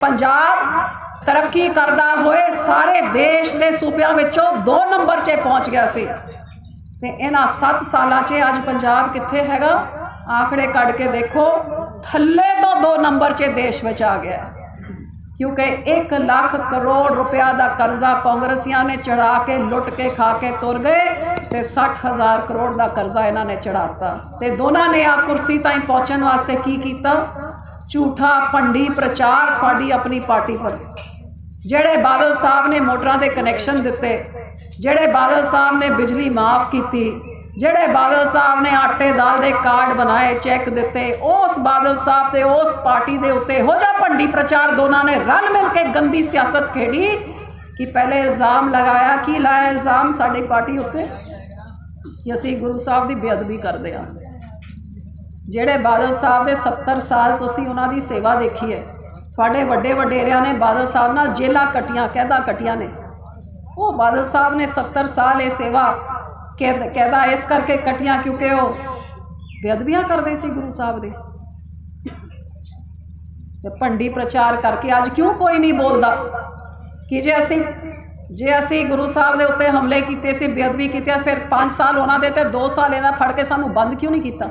ਪੰਜਾਬ ਤਰੱਕੀ ਕਰਦਾ ਹੋਏ ਸਾਰੇ ਦੇਸ਼ ਦੇ ਸੂਬਿਆਂ ਵਿੱਚੋਂ 2 ਨੰਬਰ 'ਤੇ ਪਹੁੰਚ ਗਿਆ ਸੀ। ਤੇ ਇਹਨਾਂ 7 ਸਾਲਾਂ 'ਚ ਅੱਜ ਪੰਜਾਬ ਕਿੱਥੇ ਹੈਗਾ? ਆંકੜੇ ਕੱਢ ਕੇ ਦੇਖੋ ਥੱਲੇ ਤੋਂ 2 ਨੰਬਰ 'ਚ ਦੇਸ਼ ਵਿੱਚ ਆ ਗਿਆ। ਕਿਉਂਕਿ 1 ਲੱਖ ਕਰੋੜ ਰੁਪਇਆ ਦਾ ਕਰਜ਼ਾ ਕਾਂਗਰਸੀਆਂ ਨੇ ਚੜਾ ਕੇ, ਲੁੱਟ ਕੇ, ਖਾ ਕੇ ਤੁਰ ਗਏ ਤੇ 60000 ਕਰੋੜ ਦਾ ਕਰਜ਼ਾ ਇਹਨਾਂ ਨੇ ਚੜਾਤਾ ਤੇ ਦੋਨਾਂ ਨੇ ਆ ਕੁਰਸੀ ਤਾਈਂ ਪਹੁੰਚਣ ਵਾਸਤੇ ਕੀ ਕੀਤਾ? ਝੂਠਾ ਭੰਡੀ ਪ੍ਰਚਾਰ ਤੁਹਾਡੀ ਆਪਣੀ ਪਾਰਟੀ ਪਰ। ਜਿਹੜੇ ਬਾਦਲ ਸਾਹਿਬ ਨੇ ਮੋਟਰਾਂ ਦੇ ਕਨੈਕਸ਼ਨ ਦਿੱਤੇ, ਜਿਹੜੇ ਬਾਦਲ ਸਾਹਿਬ ਨੇ ਬਿਜਲੀ ਮਾਫ ਕੀਤੀ, ਜਿਹੜੇ ਬਾਦਲ ਸਾਹਿਬ ਨੇ ਆਟੇ ਦਾਲ ਦੇ ਕਾਰਡ ਬਣਾਏ, ਚੈੱਕ ਦਿੱਤੇ, ਉਸ ਬਾਦਲ ਸਾਹਿਬ ਤੇ ਉਸ ਪਾਰਟੀ ਦੇ ਉੱਤੇ ਹੋ ਜਾ ਭੰਡੀ ਪ੍ਰਚਾਰ ਦੋਨਾਂ ਨੇ ਰਲ ਮਿਲ ਕੇ ਗੰਦੀ ਸਿਆਸਤ ਖੇਡੀ ਕਿ ਪਹਿਲੇ ਇਲਜ਼ਾਮ ਲਗਾਇਆ, ਕੀ ਲਾਇਆ ਇਲਜ਼ਾਮ ਸਾਡੀ ਪਾਰਟੀ ਉੱਤੇ? ਕਿ ਅਸੀਂ ਗੁਰੂ ਸਾਹਿਬ ਦੀ ਬੇਅਦਬੀ ਕਰਦੇ ਹਾਂ। ਜਿਹੜੇ ਬਾਦਲ ਸਾਹਿਬ ਦੇ 70 ਸਾਲ ਤੁਸੀਂ ਉਹਨਾਂ ਦੀ ਸੇਵਾ ਦੇਖੀ ਹੈ, ਤੁਹਾਡੇ ਵੱਡੇ ਵਡੇਰਿਆਂ ਨੇ ਬਾਦਲ ਸਾਹਿਬ ਨਾਲ ਜੇਲਾਂ ਕਟੀਆਂ, ਕੈਦਾਂ ਕਟੀਆਂ ਨੇ? ਉਹ ਬਾਦਲ ਸਾਹਿਬ ਨੇ 70 ਸਾਲ ਇਹ ਸੇਵਾ ਕੈਦ, ਕੈਦਾ ਇਸ ਕਰਕੇ ਕਟੀਆਂ ਕਿਉਂਕਿ ਉਹ ਬੇਅਦਬੀਆਂ ਕਰਦੇ ਸੀ ਗੁਰੂ ਸਾਹਿਬ ਦੇ। ਤੇ ਭੰਡੀ ਪ੍ਰਚਾਰ ਕਰਕੇ ਅੱਜ ਕਿਉਂ ਕੋਈ ਨਹੀਂ ਬੋਲਦਾ? ਕਿ ਜੇ ਅਸੀਂ ਜੇ ਅਸੀਂ ਗੁਰੂ ਸਾਹਿਬ ਦੇ ਉੱਤੇ ਹਮਲੇ ਕੀਤੇ ਸੀ ਬੇਅਦਬੀ ਕੀਤੀ ਫਿਰ 5 ਸਾਲ ਉਹਨਾਂ ਦੇ ਤੇ 2 ਸਾਲ ਇਹਨਾਂ ਫੜ ਕੇ ਸਾਨੂੰ ਬੰਦ ਕਿਉਂ ਨਹੀਂ ਕੀਤਾ?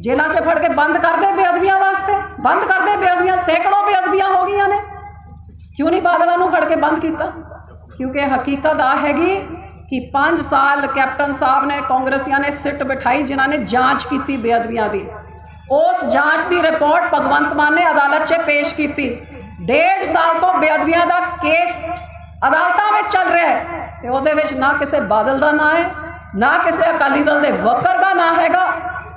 ਜੇਲ੍ਹਾਂ 'ਚ ਫੜ ਕੇ ਬੰਦ ਕਰਦੇ ਬੇਅਦਬੀਆਂ ਵਾਸਤੇ, ਬੰਦ ਕਰਦੇ ਬੇਅਦਬੀਆਂ, ਸੈਂਕੜੋਂ ਬੇਅਦਬੀਆਂ ਹੋ ਗਈਆਂ ਨੇ। ਕਿਉਂ ਨਹੀਂ ਬਾਦਲਾਂ ਨੂੰ ਫੜ ਕੇ ਬੰਦ ਕੀਤਾ? ਕਿਉਂਕਿ ਹਕੀਕਤ ਆ ਹੈਗੀ ਕਿ 5 ਸਾਲ ਕੈਪਟਨ ਸਾਹਿਬ ਨੇ, ਕਾਂਗਰਸੀਆਂ ਨੇ ਸਿੱਟ ਬਿਠਾਈ, ਜਿਨ੍ਹਾਂ ਨੇ ਜਾਂਚ ਕੀਤੀ ਬੇਅਦਬੀਆਂ ਦੀ। ਉਸ ਜਾਂਚ ਦੀ ਰਿਪੋਰਟ ਭਗਵੰਤ ਮਾਨ ਨੇ ਅਦਾਲਤ 'ਚ ਪੇਸ਼ ਕੀਤੀ। ਡੇਢ ਸਾਲ ਤੋਂ ਬੇਅਦਬੀਆਂ ਦਾ ਕੇਸ ਅਦਾਲਤਾਂ ਵਿੱਚ ਚੱਲ ਰਿਹਾ ਹੈ। ਤੇ ਉਹਦੇ ਵਿੱਚ ਨਾ ਕਿਸੇ ਬਾਦਲ ਦਾ ਨਾਂ ਹੈ, ਨਾ ਕਿਸੇ ਅਕਾਲੀ ਦਲ ਦੇ ਵਕਰ ਦਾ ਨਾਂ ਹੈਗਾ।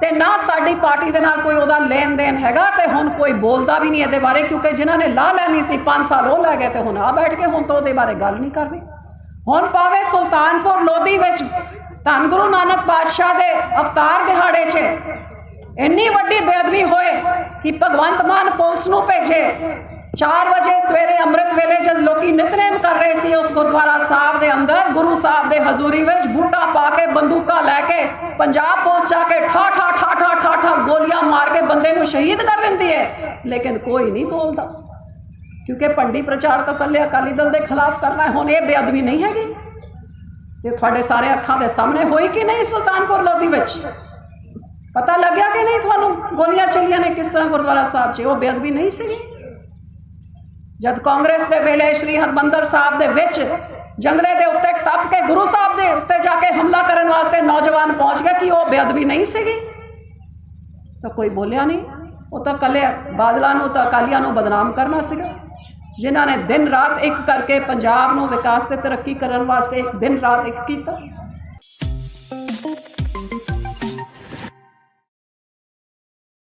ਤੇ ਨਾ ਸਾਡੀ ਪਾਰਟੀ ਦੇ ਨਾਲ ਕੋਈ ਉਹਦਾ ਲੈਣ ਦੇਣ ਹੈਗਾ ਤੇ ਹੁਣ ਕੋਈ ਬੋਲਦਾ ਵੀ ਨਹੀਂ ਇਹਦੇ ਬਾਰੇ, ਕਿਉਂਕਿ ਜਿਨ੍ਹਾਂ ਨੇ ਲਾ ਲੈਣੀ ਸੀ 5 ਸਾਲ ਉਹ ਲੈ ਗਏ ਤੇ ਹੁਣ ਆ ਬੈਠ ਕੇ ਹੁਣ ਤੋਂ ਉਹਦੇ ਬਾਰੇ ਗੱਲ ਨਹੀਂ ਕਰਨੀ ਹੁਣ ਪਾਵੇ ਸੁਲਤਾਨਪੁਰ ਲੋਧੀ ਵਿੱਚ ਧੰਨ ਗੁਰੂ ਨਾਨਕ ਪਾਤਸ਼ਾਹ ਦੇ ਅਵਤਾਰ ਦਿਹਾੜੇ 'ਚ ਇੰਨੀ ਵੱਡੀ ਬੇਅਦਬੀ ਹੋਏ ਕਿ ਭਗਵੰਤ ਮਾਨ ਪੁਲਿਸ ਨੂੰ ਭੇਜੇ 4 ਵਜੇ ਸਵੇਰੇ ਅੰਮ੍ਰਿਤ ਵੇਲੇ ਜਦ ਲੋਕੀ ਨਿਤਨੇਮ ਕਰ ਰਹੇ ਸੀ, ਉਸ ਗੁਰਦੁਆਰਾ ਸਾਹਿਬ ਦੇ ਅੰਦਰ, ਗੁਰੂ ਸਾਹਿਬ ਦੇ ਹਜ਼ੂਰੀ ਵਿੱਚ ਬੂਟਾ ਪਾ ਕੇ ਬੰਦੂਕਾਂ ਲੈ ਕੇ ਪੰਜਾਬ ਪੁਲਿਸ ਜਾ ਕੇ ਠਾ ਠਾ ਠਾ ਠਾ ਠਾ ਠਾ ਗੋਲੀਆਂ ਮਾਰ ਕੇ ਬੰਦੇ ਨੂੰ ਸ਼ਹੀਦ ਕਰ ਦਿੰਦੀ ਹੈ ਲੇਕਿਨ ਕੋਈ ਨਹੀਂ ਬੋਲਦਾ। ਕਿਉਂਕਿ ਪੰਡੀ ਪ੍ਰਚਾਰ ਤਾਂ ਕੱਲੇ ਅਕਾਲੀ ਦਲ ਦੇ ਖਿਲਾਫ ਕਰਨਾ ਹੁਣ ਇਹ ਬੇਅਦਬੀ ਨਹੀਂ ਹੈਗੀ। ਤੇ ਤੁਹਾਡੇ ਸਾਰੇ ਅੱਖਾਂ ਦੇ ਸਾਹਮਣੇ ਹੋਈ ਕਿ ਨਹੀਂ ਸੁਲਤਾਨਪੁਰ ਲੋਧੀ ਵਿੱਚ? ਪਤਾ ਲੱਗਿਆ ਕਿ ਨਹੀਂ ਤੁਹਾਨੂੰ? ਗੋਲੀਆਂ ਚੱਲੀਆਂ ਨੇ ਕਿਸ ਤਰ੍ਹਾਂ ਗੁਰਦੁਆਰਾ ਸਾਹਿਬ 'ਚ? ਉਹ ਬੇਅਦਬੀ ਨਹੀਂ ਸੀਗੀ? ਜਦ ਕਾਂਗਰਸ ਦੇ ਵੇਲੇ ਸ਼੍ਰੀ ਹਰਮੰਦਰ ਸਾਹਿਬ ਦੇ ਵਿੱਚ ਜੰਗਲੇ ਦੇ ਉੱਤੇ ਟੱਪ ਕੇ ਗੁਰੂ ਸਾਹਿਬ ਦੇ ਉੱਤੇ ਜਾ ਕੇ ਹਮਲਾ ਕਰਨ ਵਾਸਤੇ ਨੌਜਵਾਨ ਪਹੁੰਚ ਗਏ ਕਿ ਉਹ ਬੇਅਦਬੀ ਨਹੀਂ ਸੀਗੀ? ਤਾਂ ਕੋਈ ਬੋਲਿਆ ਨਹੀਂ। ਉਹ ਤਾਂ ਕੱਲੇ ਬਾਦਲਾਂ ਨੂੰ, ਤਾਂ ਅਕਾਲੀਆਂ ਨੂੰ ਬਦਨਾਮ ਕਰਨਾ ਸੀਗਾ। ਜਿਨ੍ਹਾਂ ਨੇ ਦਿਨ ਰਾਤ ਇੱਕ ਕਰਕੇ ਪੰਜਾਬ ਨੂੰ ਵਿਕਾਸ ਤੇ ਤਰੱਕੀ ਕਰਨ ਵਾਸਤੇ ਦਿਨ ਰਾਤ ਇੱਕ ਕੀਤਾ।